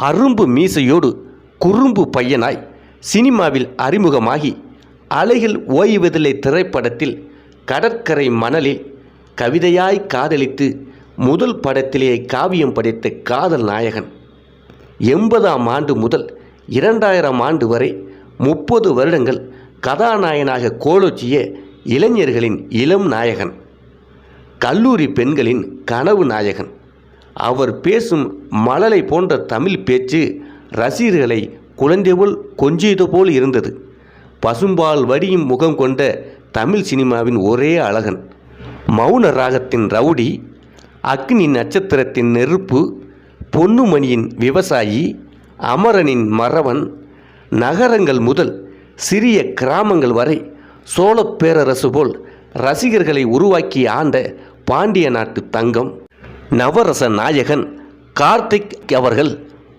அரும்பு மீசையோடு குறும்பு பையனாய் சினிமாவில் அறிமுகமாகி அலைகள் ஓய்வதில்லை திரைப்படத்தில் கடற்கரை மணலில் கவிதையாய் காதலித்து முதல் படத்திலேயே காவியம் படைத்த காதல் நாயகன். எண்பதாம் ஆண்டு முதல் இரண்டாயிரம் ஆண்டு வரை முப்பது வருடங்கள் கதாநாயகனாக கோலோச்சிய இளைஞர்களின் இளம் நாயகன். கல்லூரி பெண்களின் கனவு நாயகன். அவர் பேசும் மலலை போன்ற தமிழ் பேச்சு ரசிகர்களை குழந்தை போல் கொஞ்சியது போல் இருந்தது. பசும்பால் வடியும் முகம் கொண்ட தமிழ் சினிமாவின் ஒரே அழகன். மௌன ராகத்தின் ரவுடி அக்னி நட்சத்திரத்தின் நெருப்பு பொன்னுமணியின் விவசாயி அமரனின் மறவன் நகரங்கள் முதல் சிறிய கிராமங்கள் வரை சோழப் பேரரசு போல் ரசிகர்களை உருவாக்கி ஆண்ட பாண்டிய நாட்டு தங்கம். நவரச நாயகன் கார்த்திக் அவர்கள்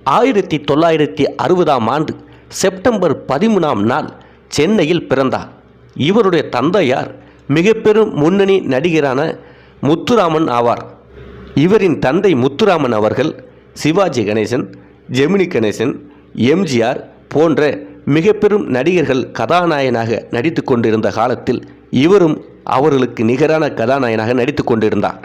ஆயிரத்தி தொள்ளாயிரத்தி அறுபதாம் ஆண்டு செப்டம்பர் பதிமூணாம் நாள் சென்னையில் பிறந்தார். இவருடைய தந்தையார் மிக பெரும் முன்னணி நடிகரான முத்துராமன் ஆவார். இவரின் தந்தை முத்துராமன் அவர்கள் சிவாஜி கணேசன் ஜெமினி கணேசன் எம்ஜிஆர் போன்ற மிக பெரும் நடிகர்கள் கதாநாயகனாக நடித்து கொண்டிருந்த காலத்தில் இவரும் அவர்களுக்கு நிகரான கதாநாயகனாக நடித்து கொண்டிருந்தார்.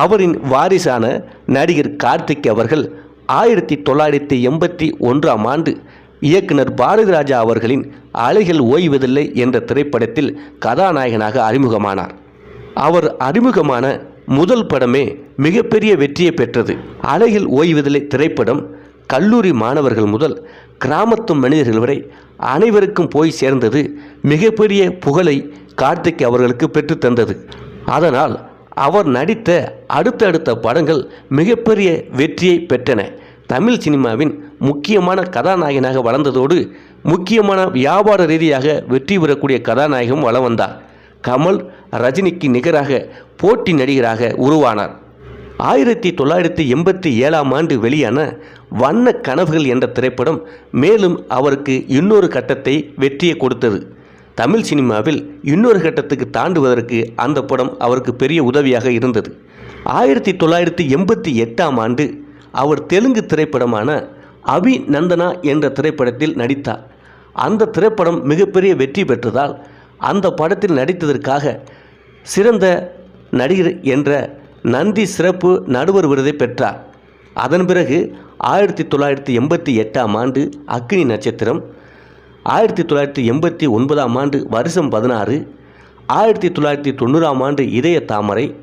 அவரின் வாரிசான நடிகர் கார்த்திக் அவர்கள் ஆயிரத்தி தொள்ளாயிரத்தி எண்பத்தி ஒன்றாம் ஆண்டு இயக்குனர் பாரதி ராஜா அவர்களின் அலைகள் ஓய்வதில்லை என்ற திரைப்படத்தில் கதாநாயகனாக அறிமுகமானார். அவர் அறிமுகமான முதல் படமே மிகப்பெரிய வெற்றியை பெற்றது. அலைகள் ஓய்வதில்லை திரைப்படம் கல்லூரி மாணவர்கள் முதல் கிராமத்து மனிதர்கள் வரை அனைவருக்கும் போய் சேர்ந்தது மிகப்பெரிய புகழை கார்த்திக் அவர்களுக்கு பெற்றுத்தந்தது அதனால் அவர் நடித்த அடுத்தடுத்த படங்கள் மிகப்பெரிய வெற்றியை பெற்றன. தமிழ் சினிமாவின் முக்கியமான கதாநாயகனாக வளர்ந்ததோடு முக்கியமான வியாபார ரீதியாக வெற்றி பெறக்கூடிய கதாநாயகம் வளம் வந்தார். கமல் ரஜினிக்கு நிகராக போட்டி நடிகராக உருவானார். ஆயிரத்தி தொள்ளாயிரத்தி எண்பத்தி ஏழாம் ஆண்டு வெளியான வண்ண கனவுகள் என்ற திரைப்படம் மேலும் அவருக்கு இன்னொரு கட்டத்தை வெற்றியை கொடுத்தது. தமிழ் சினிமாவில் இன்னொரு கட்டத்துக்கு தாண்டுவதற்கு அந்த படம் அவருக்கு பெரிய உதவியாக இருந்தது. ஆயிரத்தி தொள்ளாயிரத்தி எண்பத்தி எட்டாம் ஆண்டு அவர் தெலுங்கு திரைப்படமான அபி நந்தனா என்ற திரைப்படத்தில் நடித்தார். அந்த திரைப்படம் மிகப்பெரிய வெற்றி பெற்றதால் அந்த படத்தில் நடித்ததற்காக சிறந்த நடிகர் என்ற நந்தி சிறப்பு நடுவர் விருதை பெற்றார். அதன் பிறகு ஆயிரத்தி தொள்ளாயிரத்தி எண்பத்தி எட்டாம் ஆண்டு அக்னி நட்சத்திரம் ஆயிரத்தி தொள்ளாயிரத்தி எண்பத்தி ஒன்பதாம் ஆண்டு வருஷம் பதினாறு ஆயிரத்தி தொள்ளாயிரத்தி தொண்ணூறாம் ஆண்டு இதய தாமரை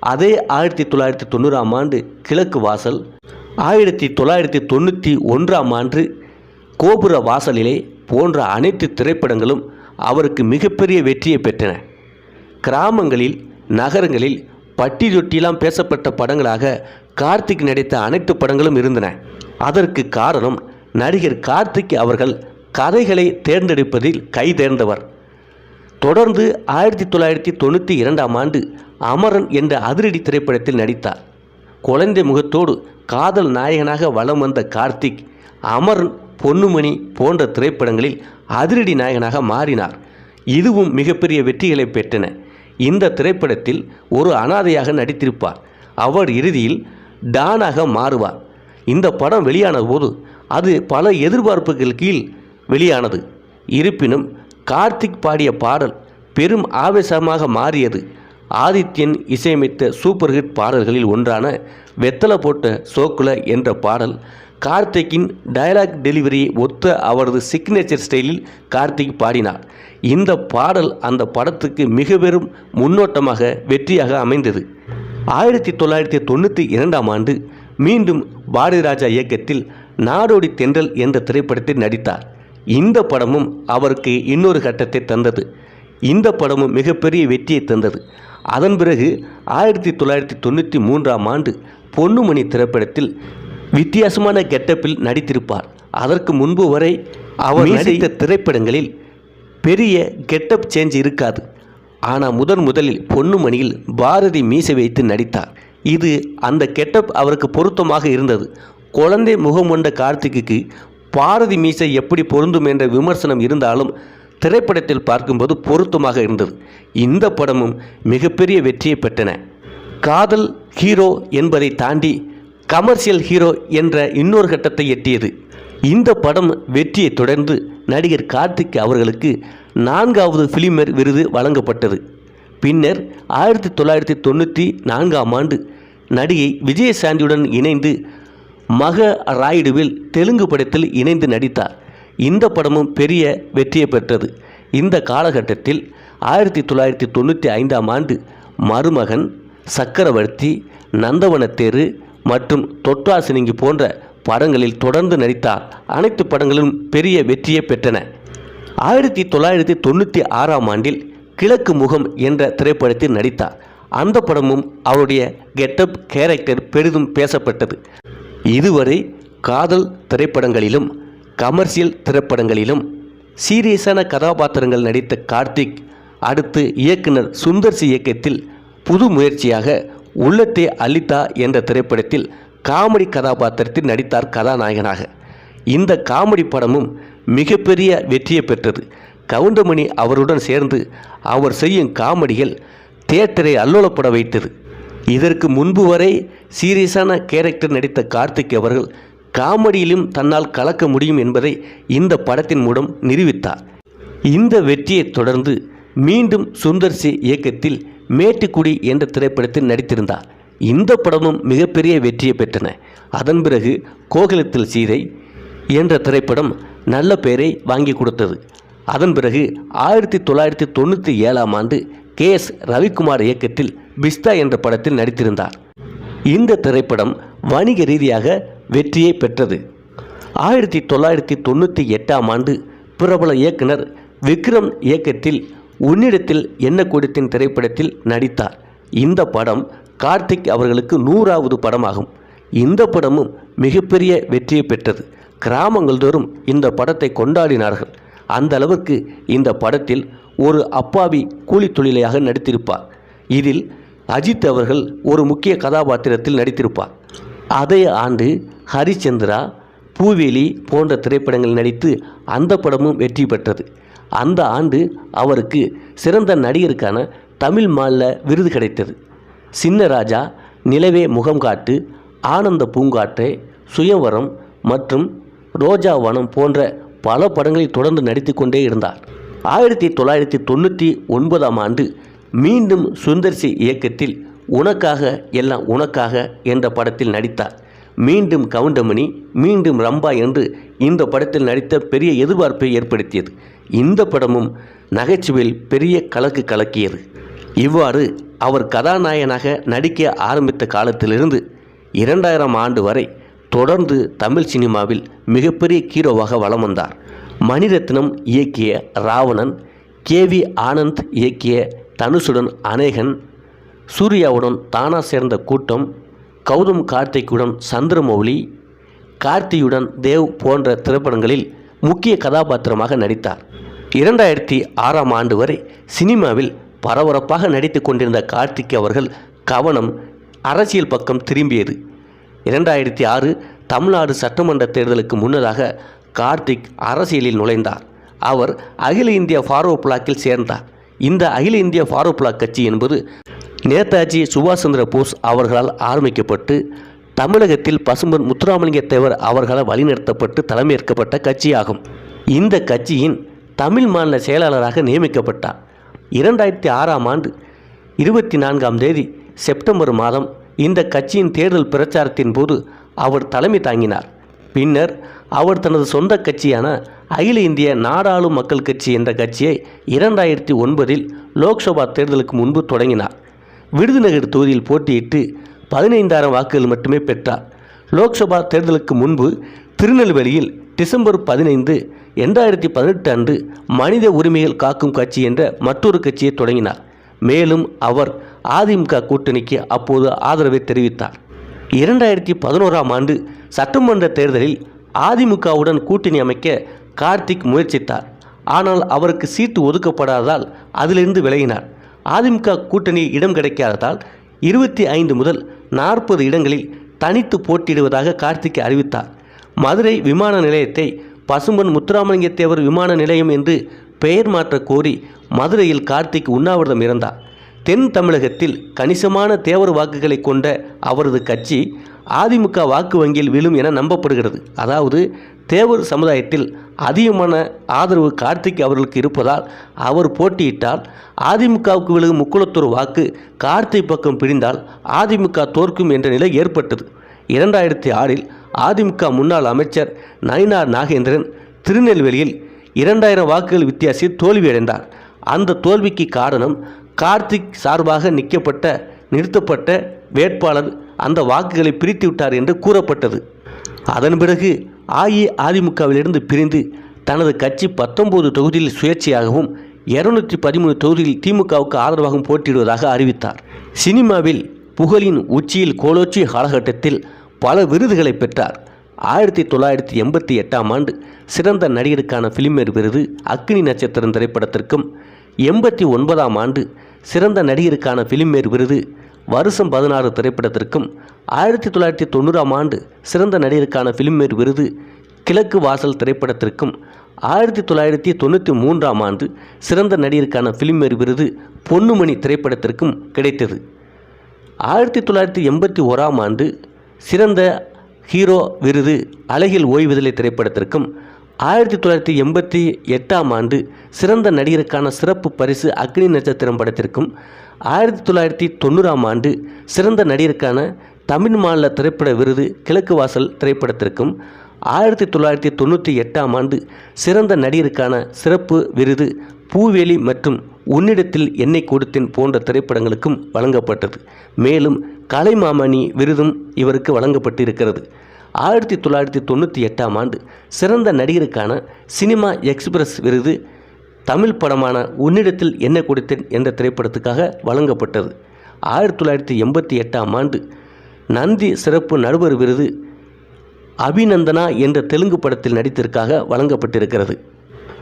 அதே ஆயிரத்தி தொள்ளாயிரத்தி தொண்ணூறாம் ஆண்டு கிழக்கு வாசல் ஆயிரத்தி தொள்ளாயிரத்தி தொண்ணூற்றி ஒன்றாம் ஆண்டு கோபுர வாசலிலே போன்ற அனைத்து திரைப்படங்களும் அவருக்கு மிகப்பெரிய வெற்றியை பெற்றன. கிராமங்களில் நகரங்களில் பட்டி தொட்டிலாம் பேசப்பட்ட படங்களாக கார்த்திக் நடித்த அனைத்து படங்களும் இருந்தன. அதற்கு காரணம் நடிகர் கார்த்திக் அவர்கள் கதைகளை தேர்ந்தெடுப்பதில் கை தேர்ந்தவர். தொடர்ந்து ஆயிரத்தி தொள்ளாயிரத்தி தொண்ணூற்றி இரண்டாம் ஆண்டு அமரன் என்ற அதிரடி திரைப்படத்தில் நடித்தார். குழந்தை முகத்தோடு காதல் நாயகனாக வலம் வந்த கார்த்திக் அமரன் பொன்னுமணி போன்ற திரைப்படங்களில் அதிரடி நாயகனாக மாறினார். இதுவும் மிகப்பெரிய வெற்றிகளை பெற்றன. இந்த திரைப்படத்தில் ஒரு அனாதையாக நடித்திருப்பார். அவர் இறுதியில் டானாக மாறுவார். இந்த படம் வெளியான போது அது பல எதிர்பார்ப்புகள் கீழ் வெளியானது. இருப்பினும் கார்த்திக் பாடிய பாடல் பெரும் ஆவேசமாக மாறியது. ஆதித்யன் இசையமைத்த சூப்பர் ஹிட் பாடல்களில் ஒன்றான வெத்தலை போட்ட சோக்குல என்ற பாடல் கார்த்திக்கின் டயலாக் டெலிவரியை ஒத்த அவரது சிக்னேச்சர் ஸ்டைலில் கார்த்திக் பாடினார். இந்த பாடல் அந்த படத்துக்கு மிக பெரும் முன்னோட்டமாக வெற்றியாக அமைந்தது. ஆயிரத்தி தொள்ளாயிரத்தி தொண்ணூற்றி இரண்டாம் ஆண்டு மீண்டும் பாரதிராஜா இயக்கத்தில் நாடோடி தென்றல் என்ற திரைப்படத்தில் நடித்தார். இந்த படமும் அவருக்கு இன்னொரு கட்டத்தை தந்தது. இந்த படமும் மிகப்பெரிய வெற்றியை தந்தது. அதன் பிறகு ஆயிரத்தி தொள்ளாயிரத்தி தொண்ணூற்றி மூன்றாம் ஆண்டு பொன்னுமணி திரைப்படத்தில் வித்தியாசமான கெட்டப்பில் நடித்திருப்பார். அதற்கு முன்பு வரை அவர் நடித்த திரைப்படங்களில் பெரிய கெட்டப் சேஞ்ச் இருக்காது. ஆனால் முதன் முதலில் பொன்னுமணியில் பாரதி மீசை வைத்து நடித்தார். இது அந்த கெட்டப் அவருக்கு பொருத்தமாக இருந்தது. குழந்தை முகம் கொண்ட கார்த்திக்கு பாரதி மீசை எப்படி பொருந்தும் என்ற விமர்சனம் இருந்தாலும் திரைப்படத்தில் பார்க்கும்போது பொருத்தமாக இருந்தது. இந்த படமும் மிகப்பெரிய வெற்றியை பெற்றன. காதல் ஹீரோ என்பதை தாண்டி கமர்ஷியல் ஹீரோ என்ற இன்னொரு கட்டத்தை எட்டியது. இந்த படம் வெற்றியை தொடர்ந்து நடிகர் கார்த்திக் அவர்களுக்கு நான்காவது ஃபிலிமர் விருது வழங்கப்பட்டது. பின்னர் ஆயிரத்தி தொள்ளாயிரத்தி தொண்ணூற்றி நான்காம் ஆண்டு நடிகை விஜயசாந்தியுடன் இணைந்து மக ராயுடுவில் தெலுங்கு படத்தில் இணைந்து நடித்தார். இந்த படமும் பெரிய வெற்றியை பெற்றது. இந்த காலகட்டத்தில் ஆயிரத்தி தொள்ளாயிரத்தி தொண்ணூற்றி ஐந்தாம் ஆண்டு மருமகன் சக்கரவர்த்தி நந்தவனத்தேரு மற்றும் தொட்டாசினிங்கி போன்ற படங்களில் தொடர்ந்து நடித்தார். அனைத்து படங்களும் பெரிய வெற்றியை பெற்றன. ஆயிரத்தி தொள்ளாயிரத்தி தொண்ணூற்றி ஆறாம் ஆண்டில் கிழக்கு முகம் என்ற திரைப்படத்தில் நடித்தார். அந்த படமும் அவருடைய கெட்டப் கேரக்டர் பெரிதும் பேசப்பட்டது. இதுவரை காதல் திரைப்படங்களிலும் கமர்ஷியல் திரைப்படங்களிலும் சீரியஸான கதாபாத்திரங்கள் நடித்த கார்த்திக் அடுத்து இயக்குனர் சுந்தர்சி இயக்கத்தில் புது முயற்சியாக உள்ளத்தே அலிதா என்ற திரைப்படத்தில் காமெடி கதாபாத்திரத்தில் நடித்தார் கதாநாயகனாக. இந்த காமெடி படமும் மிகப்பெரிய வெற்றியை பெற்றது. கவுண்டமணி அவருடன் சேர்ந்து அவர் செய்யும் காமெடிகள் தியேட்டரை அல்லோலப்பட வைத்தது. இதற்கு முன்பு வரை சீரியஸான கேரக்டர் நடித்த கார்த்திக் அவர்கள் காமெடியிலும் தன்னால் கலக்க முடியும் என்பதை இந்த படத்தின் மூலம் நிரூபித்தார். இந்த வெற்றியைத் தொடர்ந்து மீண்டும் சுந்தர் சி இயக்கத்தில் மேட்டுக்குடி என்ற திரைப்படத்தில் நடித்திருந்தார். இந்த படமும் மிகப்பெரிய வெற்றியை பெற்றன. அதன் பிறகு கோகிலத்தில் சீதை என்ற திரைப்படம் நல்ல பெயரை வாங்கி கொடுத்தது. அதன் பிறகு ஆயிரத்தி தொள்ளாயிரத்தி தொண்ணூற்றி ஏழாம் ஆண்டு கே எஸ் ரவிக்குமார் இயக்கத்தில் பிஸ்தா என்ற படத்தில் நடித்திருந்தார். இந்த திரைப்படம் வணிக ரீதியாக வெற்றியை பெற்றது. ஆயிரத்தி தொள்ளாயிரத்தி தொண்ணூற்றி எட்டாம் ஆண்டு பிரபல இயக்குனர் விக்ரம் இயக்கத்தில் உன்னிடத்தில் என்ன கொடுத்தின் திரைப்படத்தில் நடித்தார். இந்த படம் கார்த்திக் அவர்களுக்கு நூறாவது படமாகும். இந்த படமும் மிகப்பெரிய வெற்றியை பெற்றது. கிராமங்கள் தோறும் இந்த படத்தை கொண்டாடினார்கள். அந்த அளவுக்கு இந்த படத்தில் ஒரு அப்பாவி கூலி தொழிலையாக நடித்திருப்பார். இதில் அஜித் அவர்கள் ஒரு முக்கிய கதாபாத்திரத்தில் நடித்திருப்பார். அதே ஆண்டு ஹரிச்சந்திரா பூவேலி போன்ற திரைப்படங்களில் நடித்து அந்த படமும் வெற்றி பெற்றது. அந்த ஆண்டு அவருக்கு சிறந்த நடிகருக்கான தமிழ் மாநில விருது கிடைத்தது. சின்ன ராஜா நிலவே முகம் காட்டு ஆனந்த பூங்காற்றே சுயவரம் மற்றும் ரோஜா வனம் போன்ற பல படங்களில் தொடர்ந்து நடித்து கொண்டே இருந்தார். ஆயிரத்தி தொள்ளாயிரத்தி தொண்ணூற்றி ஒன்பதாம் ஆண்டு மீண்டும் சுந்தர்சி இயக்கத்தில் உனக்காக எல்லாம் உனக்காக என்ற படத்தில் நடித்தார். மீண்டும் கவுண்டமணி மீண்டும் ரம்பா என்று இந்த படத்தில் நடித்த பெரிய எதிர்பார்ப்பை ஏற்படுத்தியது. இந்த படமும் நகைச்சுவையில் பெரிய கலக்கு கலக்கியது. இவ்வாறு அவர் கதாநாயகனாக நடிக்க ஆரம்பித்த காலத்திலிருந்து இரண்டாயிரம் ஆண்டு வரை தொடர்ந்து தமிழ் சினிமாவில் மிகப்பெரிய ஹீரோவாக வலம் வந்தார். மணிரத்னம் இயக்கிய ராவணன் கே வி ஆனந்த் இயக்கிய தனுஷுடன் அநேகன் சூர்யாவுடன் தானா சேர்ந்த கூட்டம் கௌதம் கார்த்திக்குடன் சந்திரமௌலி கார்த்தியுடன் தேவ் போன்ற திரைப்படங்களில் முக்கிய கதாபாத்திரமாக நடித்தார். இரண்டாயிரத்தி ஆறாம் ஆண்டு வரை சினிமாவில் பரபரப்பாக நடித்து கொண்டிருந்த கார்த்திக் அவர்கள் கவனம் அரசியல் பக்கம் திரும்பியது. இரண்டாயிரத்தி ஆறு தமிழ்நாடு சட்டமன்ற தேர்தலுக்கு முன்னதாக கார்த்திக் அரசியலில் நுழைந்தார். அவர் அகில இந்திய ஃபாரோ பிளாக்கில் சேர்ந்தார். இந்த அகில இந்திய ஃபாரோ பிளாக் கட்சி என்பது நேதாஜி சுபாஷ் சந்திர போஸ் அவர்களால் ஆரம்பிக்கப்பட்டு தமிழகத்தில் பசும்பன் முத்துராமலிங்க தேவர் அவர்களால் வழிநடத்தப்பட்டு தலைமையேற்கப்பட்ட கட்சியாகும். இந்த கட்சியின் தமிழ் மாநில செயலாளராக நியமிக்கப்பட்டார். இரண்டாயிரத்தி ஆறாம் ஆண்டு இருபத்தி நான்காம் தேதி செப்டம்பர் மாதம் இந்த கட்சியின் தேர்தல் பிரச்சாரத்தின் போது அவர் தலைமை தாங்கினார். பின்னர் அவர் தனது சொந்த கட்சியான அகில இந்திய நாடாளு மக்கள் கட்சி என்ற கட்சியை இரண்டாயிரத்தி ஒன்பதில் லோக்சபா தேர்தலுக்கு முன்பு தொடங்கினார். விருதுநகர் தொகுதியில் போட்டியிட்டு பதினைந்தாயிரம் வாக்குகள் மட்டுமே பெற்றார். லோக்சபா தேர்தலுக்கு முன்பு திருநெல்வேலியில் டிசம்பர் பதினைந்து ரெண்டாயிரத்தி பதினெட்டு அன்று மனித உரிமைகள் காக்கும் கட்சி என்ற மற்றொரு கட்சியை தொடங்கினார். மேலும் அவர் அதிமுக கூட்டணிக்கு அப்போது ஆதரவை தெரிவித்தார். இரண்டாயிரத்தி பதினோராம் ஆண்டு சட்டமன்ற தேர்தலில் அதிமுகவுடன் கூட்டணி அமைக்க கார்த்திக் முயற்சித்தார். ஆனால் அவருக்கு சீட்டு ஒதுக்கப்படாததால் அதிலிருந்து விலகினார். அதிமுக கூட்டணி இடம் கிடைக்காததால் இருபத்தி ஐந்து முதல் நாற்பது இடங்களில் தனித்து போட்டியிடுவதாக கார்த்திக் அறிவித்தார். மதுரை விமான நிலையத்தை பசும்பன் முத்துராமலிங்கத்தேவர் விமான நிலையம் என்று பெயர் மாற்ற கோரி மதுரையில் கார்த்திக் உண்ணாவிரதம் இருந்தார் தென் தமிழகத்தில் கணிசமான தேவர் வாக்குகளை கொண்ட அவரது கட்சி அதிமுக வாக்கு வங்கியில் விழும் என நம்பப்படுகிறது. அதாவது தேவர் சமுதாயத்தில் அதிகமான ஆதரவு கார்த்திக் அவர்களுக்கு இருப்பதால் அவர் போட்டியிட்டால் அதிமுகவுக்கு விழுகும் முக்குளத்தூர் வாக்கு கார்த்திக் பக்கம் பிரிந்தால் அதிமுக தோற்கும் என்ற நிலை ஏற்பட்டது. இரண்டாயிரத்தி ஆறில் அதிமுக முன்னாள் அமைச்சர் நயினார் நாகேந்திரன் திருநெல்வேலியில் இரண்டாயிரம் வாக்குகள் வித்தியாசத்தில் தோல்வியடைந்தார். அந்த தோல்விக்கு காரணம் கார்த்திக் சார்பாக நிற்கப்பட்ட நிறுத்தப்பட்ட வேட்பாளர் அந்த வாக்குகளை பிரித்து விட்டார் என்று கூறப்பட்டது. அதன் பிறகு அஇஅதிமுகவிலிருந்து பிரிந்து தனது கட்சி பத்தொன்பது தொகுதியில் சுயேட்சையாகவும் இருநூற்றி பதிமூணு தொகுதியில் திமுகவுக்கு ஆதரவாகவும் போட்டியிடுவதாக அறிவித்தார். சினிமாவில் புகழின் உச்சியில் கோலோச்சிய காலகட்டத்தில் பல விருதுகளை பெற்றார். ஆயிரத்தி தொள்ளாயிரத்தி எண்பத்தி எட்டாம் ஆண்டு சிறந்த நடிகருக்கான பிலிமேர் விருது அக்னி நட்சத்திரம் திரைப்படத்திற்கும் எண்பத்தி ஒன்பதாம் ஆண்டு சிறந்த நடிகருக்கான பிலிமேர் விருது. வருஷம் பதினாறு திரைப்படத்திற்கும் ஆயிரத்தி தொள்ளாயிரத்தி தொண்ணூறாம் ஆண்டு சிறந்த நடிகருக்கான பிலிமேர் விருது கிழக்கு வாசல் திரைப்படத்திற்கும் ஆயிரத்தி தொள்ளாயிரத்தி தொண்ணூற்றி மூன்றாம் ஆண்டு சிறந்த நடிகருக்கான பிலிமேர் விருது பொன்னுமணி திரைப்படத்திற்கும் கிடைத்தது. ஆயிரத்தி தொள்ளாயிரத்தி எண்பத்தி ஓராம் ஆண்டு சிறந்த ஹீரோ விருது அழகில் ஓய்வுதலை திரைப்படத்திற்கும் ஆயிரத்தி தொள்ளாயிரத்தி எண்பத்தி எட்டாம் ஆண்டு சிறந்த நடிகருக்கான சிறப்பு பரிசு அக்னி நட்சத்திரம் படத்திற்கும் ஆயிரத்தி தொள்ளாயிரத்தி தொண்ணூறாம் ஆண்டு சிறந்த நடிகருக்கான தமிழ் மாநில திரைப்பட விருது கிழக்கு வாசல் திரைப்படத்திற்கும். ஆயிரத்தி தொள்ளாயிரத்தி தொண்ணூற்றி எட்டாம் ஆண்டு சிறந்த நடிகருக்கான சிறப்பு விருது பூவேலி மற்றும் உன்னிடத்தில் என்னை கொடுத்தேன் போன்ற திரைப்படங்களுக்கும் வழங்கப்பட்டது. மேலும் கலைமாமணி விருதும் இவருக்கு வழங்கப்பட்டிருக்கிறது. ஆயிரத்தி தொள்ளாயிரத்தி தொண்ணூற்றி எட்டாம் ஆண்டு சிறந்த நடிகருக்கான சினிமா எக்ஸ்பிரஸ் விருது தமிழ் படமான உன்னிடத்தில் என்ன கொடுத்தேன் என்ற திரைப்படத்துக்காக வழங்கப்பட்டது. ஆயிரத்தி தொள்ளாயிரத்தி எண்பத்தி எட்டாம் ஆண்டு நந்தி சிறப்பு நடுவர் விருது அபிநந்தனா என்ற தெலுங்கு படத்தில் நடித்திற்காக வழங்கப்பட்டிருக்கிறது.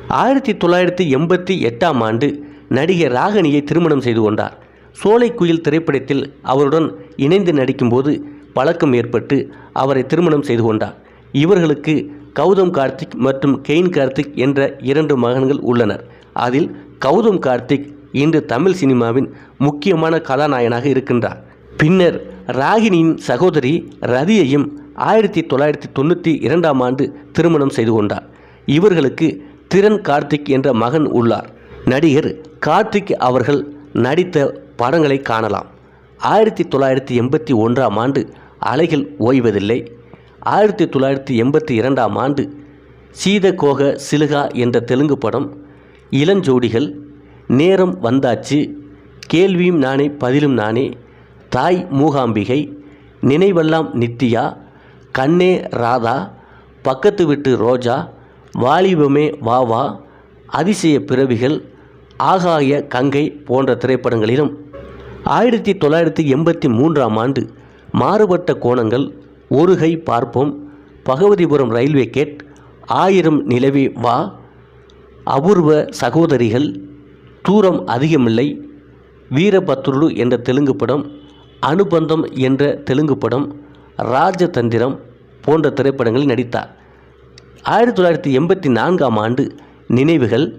ஆயிரத்தி தொள்ளாயிரத்தி எண்பத்தி எட்டாம் ஆண்டு நடிகை ராகனியை திருமணம் செய்து கொண்டார். சோலைக்குயில் திரைப்படத்தில் அவருடன் இணைந்து நடிக்கும்போது பழக்கம் ஏற்பட்டு அவரை திருமணம் செய்து கொண்டார். இவர்களுக்கு கௌதம் கார்த்திக் மற்றும் கெயின் கார்த்திக் என்ற இரண்டு மகன்கள் உள்ளனர். அதில் கௌதம் கார்த்திக் இன்று தமிழ் சினிமாவின் முக்கியமான கதாநாயகனாக இருக்கின்றார். பின்னர் ராகினியின் சகோதரி ரதியையும் ஆயிரத்தி தொள்ளாயிரத்தி தொண்ணூற்றி இரண்டாம் ஆண்டு திருமணம் செய்து கொண்டார். இவர்களுக்கு திறன் கார்த்திக் என்ற மகன் உள்ளார். நடிகர் கார்த்திக் அவர்கள் நடித்த படங்களை காணலாம். ஆயிரத்தி தொள்ளாயிரத்தி எண்பத்தி ஒன்றாம் ஆண்டு அலைகள் ஓய்வதில்லை. ஆயிரத்தி தொள்ளாயிரத்தி எண்பத்தி இரண்டாம் ஆண்டு சீதகோக சிலுகா என்ற தெலுங்கு படம் இளஞ்சோடிகள் நேரம் வந்தாச்சு கேள்வியும் நானே பதிலும் நானே தாய் மூகாம்பிகை நினைவெல்லாம் நித்தியா கண்ணே ராதா பக்கத்து விட்டு ரோஜா வாலிபமே வா வா அதிசய பிறவிகள் ஆகாய கங்கை போன்ற திரைப்படங்களிலும். ஆயிரத்தி தொள்ளாயிரத்தி எண்பத்தி மூன்றாம் ஆண்டு மாறுபட்ட கோணங்கள் ஒரு கை பார்ப்போம். பகவதிபுரம் ரயில்வே கேட் ஆயிரம் நிலவி வா. அபூர்வ சகோதரிகள் தூரம் அதிகமில்லை. வீரபத்ருடு என்ற தெலுங்கு படம் அனுபந்தம் என்ற தெலுங்கு படம் ராஜதந்திரம் போன்ற திரைப்படங்களில் நடித்தார். ஆயிரத்தி தொள்ளாயிரத்தி எண்பத்தி நான்காம் ஆண்டு நினைவுகள்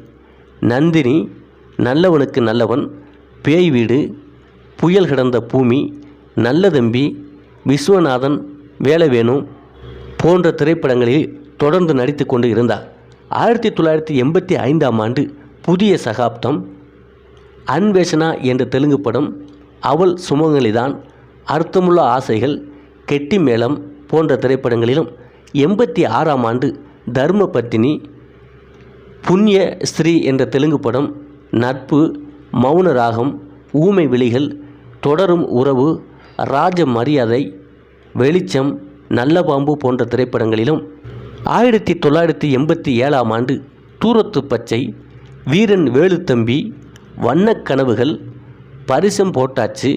நந்தினி நல்லவனுக்கு நல்லவன் பேய் வீடு புயல் கிடந்த பூமி நல்ல தம்பி விஸ்வநாதன் வேலவேணு போன்ற திரைப்படங்களில் தொடர்ந்து நடித்து கொண்டு இருந்தார். ஆயிரத்தி தொள்ளாயிரத்தி எண்பத்தி ஐந்தாம் ஆண்டு புதிய சகாப்தம் அன்வேஷனா என்ற தெலுங்கு படம் அவள் சுமங்கலிதான் அர்த்தமுள்ள ஆசைகள் கெட்டி மேளம் போன்ற திரைப்படங்களிலும் எண்பத்தி ஆறாம் ஆண்டு தர்ம பத்தினி புண்ணிய ஸ்ரீ என்ற தெலுங்கு படம் நட்பு மௌன ராகம் ஊமை விழிகள் தொடரும் உறவு ராஜ மரியாதை வெளிச்சம் நல்ல பாம்பு போன்ற திரைப்படங்களிலும் ஆயிரத்தி தொள்ளாயிரத்தி எண்பத்தி ஏழாம் ஆண்டு தூரத்து பச்சை வீரன் வேலுத்தம்பி வண்ணக் கனவுகள் பரிசம் போட்டாச்சு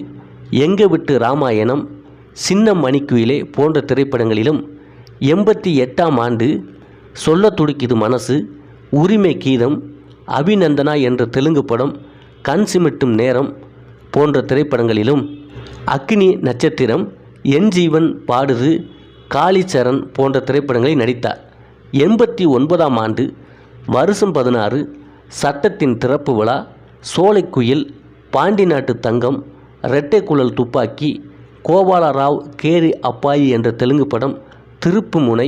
எங்க விட்டு ராமாயணம் சின்ன மணிக்குயிலே போன்ற திரைப்படங்களிலும் எண்பத்தி எட்டாம் ஆண்டு சொல்ல துடிக்குது மனசு உரிமை கீதம் அபிநந்தனா என்ற தெலுங்கு படம் கண் சிமிட்டும் நேரம் போன்ற திரைப்படங்களிலும் அக்னி நட்சத்திரம் என் ஜீவன் பாடுது காளிச்சரண் போன்ற திரைப்படங்களில் நடித்தார். எண்பத்தி ஒன்பதாம் ஆண்டு வருஷம் பதினாறு சட்டத்தின் திறப்பு விழா சோலைக்குயில் பாண்டி நாட்டு தங்கம் இரட்டை குழல் துப்பாக்கி கோபாலராவ் கேரி அப்பாயி என்ற தெலுங்கு படம் திருப்புமுனை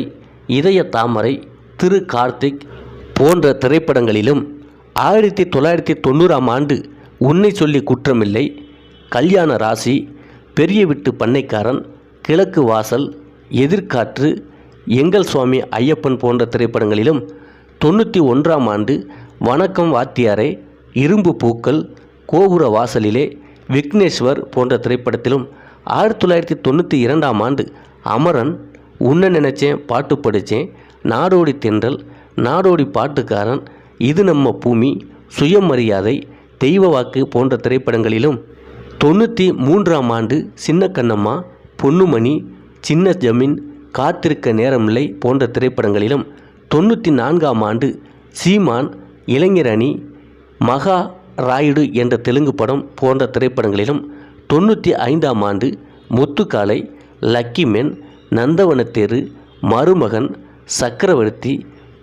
இதய தாமரை திரு கார்த்திக் போன்ற திரைப்படங்களிலும் ஆயிரத்தி தொள்ளாயிரத்தி தொண்ணூறாம் ஆண்டு உன்னை சொல்லி குற்றமில்லை கல்யாண ராசி பெரிய விட்டு பண்ணைக்காரன் கிழக்கு வாசல் எதிர்காற்று எங்கள் சுவாமி ஐயப்பன் போன்ற திரைப்படங்களிலும் தொண்ணூற்றி ஒன்றாம் ஆண்டு வணக்கம் வாத்தியாரே இரும்பு பூக்கள் கோபுர வாசலிலே விக்னேஸ்வர் போன்ற திரைப்படத்திலும் ஆயிரத்தி தொள்ளாயிரத்தி தொண்ணூற்றி இரண்டாம் ஆண்டு அமரன் உன்ன நினைச்சேன் பாட்டு படித்தேன் நாடோடி தென்றல் நாடோடி பாட்டுக்காரன் இது நம்ம பூமி சுயமரியாதை தெய்வ வாக்கு போன்ற திரைப்படங்களிலும் தொண்ணூற்றி மூன்றாம் ஆண்டு சின்ன கண்ணம்மா பொன்னுமணி சின்ன ஜமீன் காத்திருக்க நேரமில்லை போன்ற திரைப்படங்களிலும் தொண்ணூற்றி நான்காம் ஆண்டு சீமான் இளைஞர் அணி மகா ராயுடு என்ற தெலுங்கு படம் போன்ற திரைப்படங்களிலும் தொண்ணூற்றி ஐந்தாம் ஆண்டு முத்துக்காலை லக்கி மென் நந்தவனத்தேரு மருமகன் சக்கரவர்த்தி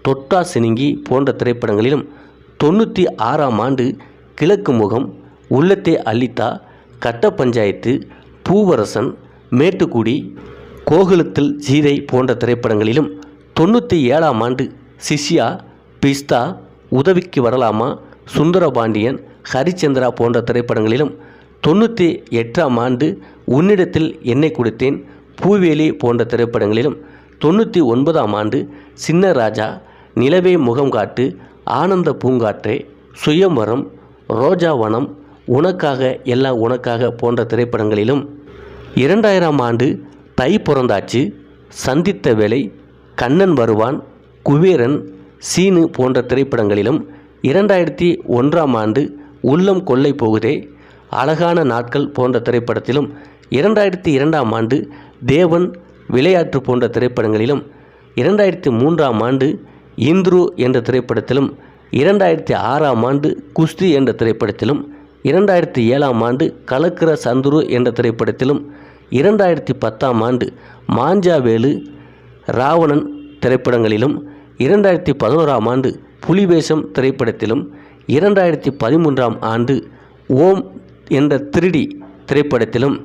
தொட்டா சினிங்கி போன்ற திரைப்படங்களிலும் தொண்ணூற்றி ஆறாம் ஆண்டு கிழக்கு முகம் உள்ளத்தே அள்ளித்தா கட்ட பஞ்சாயத்து பூவரசன் மேட்டுக்குடி கோகுலத்தில் சீதை போன்ற திரைப்படங்களிலும் தொண்ணூற்றி ஏழாம் ஆண்டு சிஷ்யா பிஸ்தா உதவிக்கு வரலாமா சுந்தரபாண்டியன் ஹரிச்சந்திரா போன்ற திரைப்படங்களிலும் தொண்ணூற்றி எட்டாம் ஆண்டு உன்னிடத்தில் என்னை கொடுத்தேன் பூவேலி போன்ற திரைப்படங்களிலும் தொண்ணூற்றி ஒன்பதாம் ஆண்டு சின்ன ராஜா நிலவே முகம் காட்டு ஆனந்த பூங்காற்றே சுயமரம் ரோஜாவனம் உனக்காக எல்லாம் உனக்காக போன்ற திரைப்படங்களிலும் இரண்டாயிரம் ஆண்டு தை பிறந்தாச்சு. சந்தித்த வேலை கண்ணன் வருவான் குபேரன் சீனு போன்ற திரைப்படங்களிலும் இரண்டாயிரத்தி ஒன்றாம் ஆண்டு உள்ளம் கொள்ளை போகுதே. அழகான நாட்கள் போன்ற திரைப்படத்திலும் இரண்டாயிரத்தி இரண்டாம் ஆண்டு தேவன் விளையாட்டு போன்ற திரைப்படங்களிலும் இரண்டாயிரத்தி மூன்றாம் ஆண்டு இந்துரு என்ற திரைப்படத்திலும் இரண்டாயிரத்தி ஆறாம் ஆண்டு குஸ்தி என்ற திரைப்படத்திலும் இரண்டாயிரத்தி ஏழாம் ஆண்டு கலக்கிற சந்துரு என்ற திரைப்படத்திலும் இரண்டாயிரத்தி பத்தாம் ஆண்டு மாஞ்சாவேலு ராவணன் திரைப்படங்களிலும் இரண்டாயிரத்தி பதினோராம் ஆண்டு புலிவேஷம் திரைப்படத்திலும் இரண்டாயிரத்தி பதிமூன்றாம் ஆண்டு ஓம் என்ற திருடி திரைப்படத்திலும்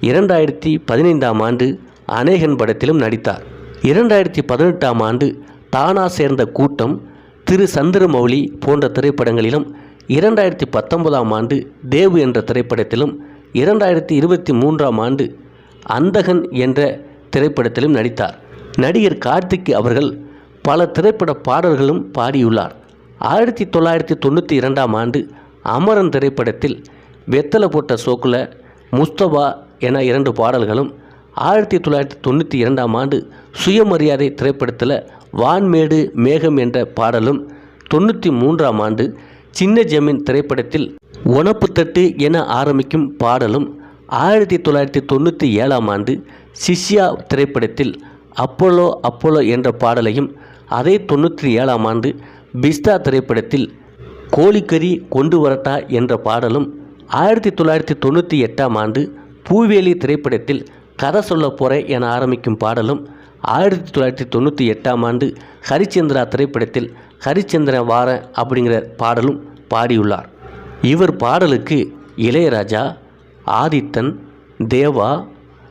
இரண்டாயிரத்தி பதினைந்தாம் ஆண்டு அநேகன் படத்திலும் நடித்தார். இரண்டாயிரத்தி பதினெட்டாம் ஆண்டு தானா சேர்ந்த கூட்டம் திரு சந்திரமௌலி போன்ற திரைப்படங்களிலும் இரண்டாயிரத்தி பத்தொன்பதாம் ஆண்டு தேவு என்ற திரைப்படத்திலும் இரண்டாயிரத்தி இருபத்தி மூன்றாம் ஆண்டு அந்தகன் என்ற திரைப்படத்திலும் நடித்தார். நடிகர் கார்த்திக் அவர்கள் பல திரைப்பட பாடல்களும் பாடியுள்ளார். ஆயிரத்தி தொள்ளாயிரத்தி தொண்ணூற்றி இரண்டாம் ஆண்டு அமரன் திரைப்படத்தில் வெத்தலை போட்ட சோக்குல முஸ்தபா என இரண்டு பாடல்களும் ஆயிரத்தி தொள்ளாயிரத்தி தொண்ணூற்றி இரண்டாம் ஆண்டு சுயமரியாதை திரைப்படத்தில் வான்மேடு மேகம் என்ற பாடலும் தொண்ணூற்றி மூன்றாம் ஆண்டு சின்ன ஜமீன் திரைப்படத்தில் உணப்புத்தட்டு என ஆரம்பிக்கும் பாடலும் ஆயிரத்தி தொள்ளாயிரத்தி தொண்ணூற்றி ஏழாம் ஆண்டு சிஷ்யா திரைப்படத்தில் அப்போலோ அப்போலோ என்ற பாடலையும் அதே தொண்ணூற்றி ஏழாம் ஆண்டு பிஸ்தா திரைப்படத்தில் கோழிக்கறி கொண்டு வரட்டா என்ற பாடலும் ஆயிரத்தி தொள்ளாயிரத்தி தொண்ணூற்றி எட்டாம் ஆண்டு பூவேலி திரைப்படத்தில் கதை சொல்ல போகிறேன் என ஆரம்பிக்கும் பாடலும் ஆயிரத்தி தொள்ளாயிரத்தி தொண்ணூற்றி எட்டாம் ஆண்டு ஹரிச்சந்திரா திரைப்படத்தில் ஹரிச்சந்திரன் வார அப்படிங்கிற பாடலும் பாடியுள்ளார். இவர் பாடலுக்கு இளையராஜா ஆதித்தன் தேவா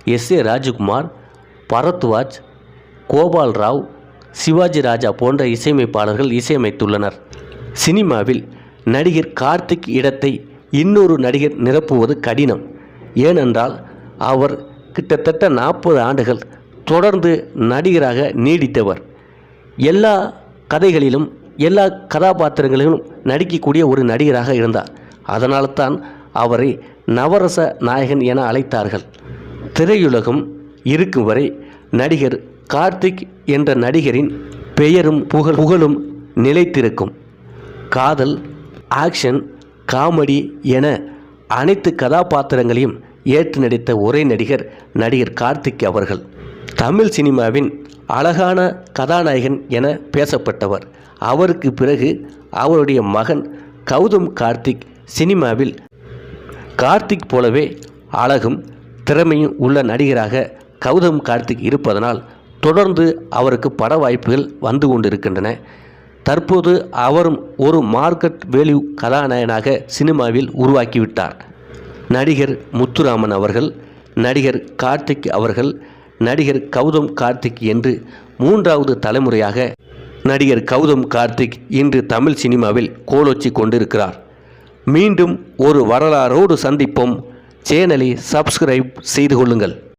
எஸ் ஏ ராஜகுமார் பரத்வாஜ் கோபால் ராவ் சிவாஜி ராஜா போன்ற இசையமைப்பாளர்கள் இசையமைத்துள்ளனர். சினிமாவில் நடிகர் கார்த்திக் இடத்தை இன்னொரு நடிகர் நிரப்புவது கடினம். ஏனென்றால் அவர் கிட்டத்தட்ட நாற்பது ஆண்டுகள் தொடர்ந்து நடிகராக நீடித்தவர். எல்லா கதைகளிலும் எல்லா கதாபாத்திரங்களிலும் நடிக்கக்கூடிய ஒரு நடிகராக இருந்தார். அதனால் தான் அவரை நவரச நாயகன் என அழைத்தார்கள். திரையுலகம் இருக்கும் வரை நடிகர் கார்த்திக் என்ற நடிகரின் பெயரும் புகழ் புகழும் நிலைத்திருக்கும். காதல் ஆக்ஷன் காமெடி என அனைத்து கதாபாத்திரங்களையும் ஏற்று நடித்த ஒரே நடிகர் நடிகர் கார்த்திக் அவர்கள். தமிழ் சினிமாவின் அழகான கதாநாயகன் என பேசப்பட்டவர். அவருக்கு பிறகு அவருடைய மகன் கௌதம் கார்த்திக் சினிமாவில் கார்த்திக் போலவே அழகும் திறமையும் உள்ள நடிகராக கௌதம் கார்த்திக் இருப்பதனால் தொடர்ந்து அவருக்கு பட வாய்ப்புகள் வந்து கொண்டிருக்கின்றன. தற்போது அவரும் ஒரு மார்க்கெட் வேல்யூ கதாநாயகனாக சினிமாவில் உருவாக்கிவிட்டார். நடிகர் முத்துராமன் அவர்கள் நடிகர் கார்த்திக் அவர்கள் நடிகர் கௌதம் கார்த்திக் என்று மூன்றாவது தலைமுறையாக நடிகர் கௌதம் கார்த்திக் இன்று தமிழ் சினிமாவில் கோலோச்சி கொண்டிருக்கிறார். மீண்டும் ஒரு வரலாறோடு சந்திப்போம். சேனலை சப்ஸ்கிரைப் செய்து கொள்ளுங்கள்.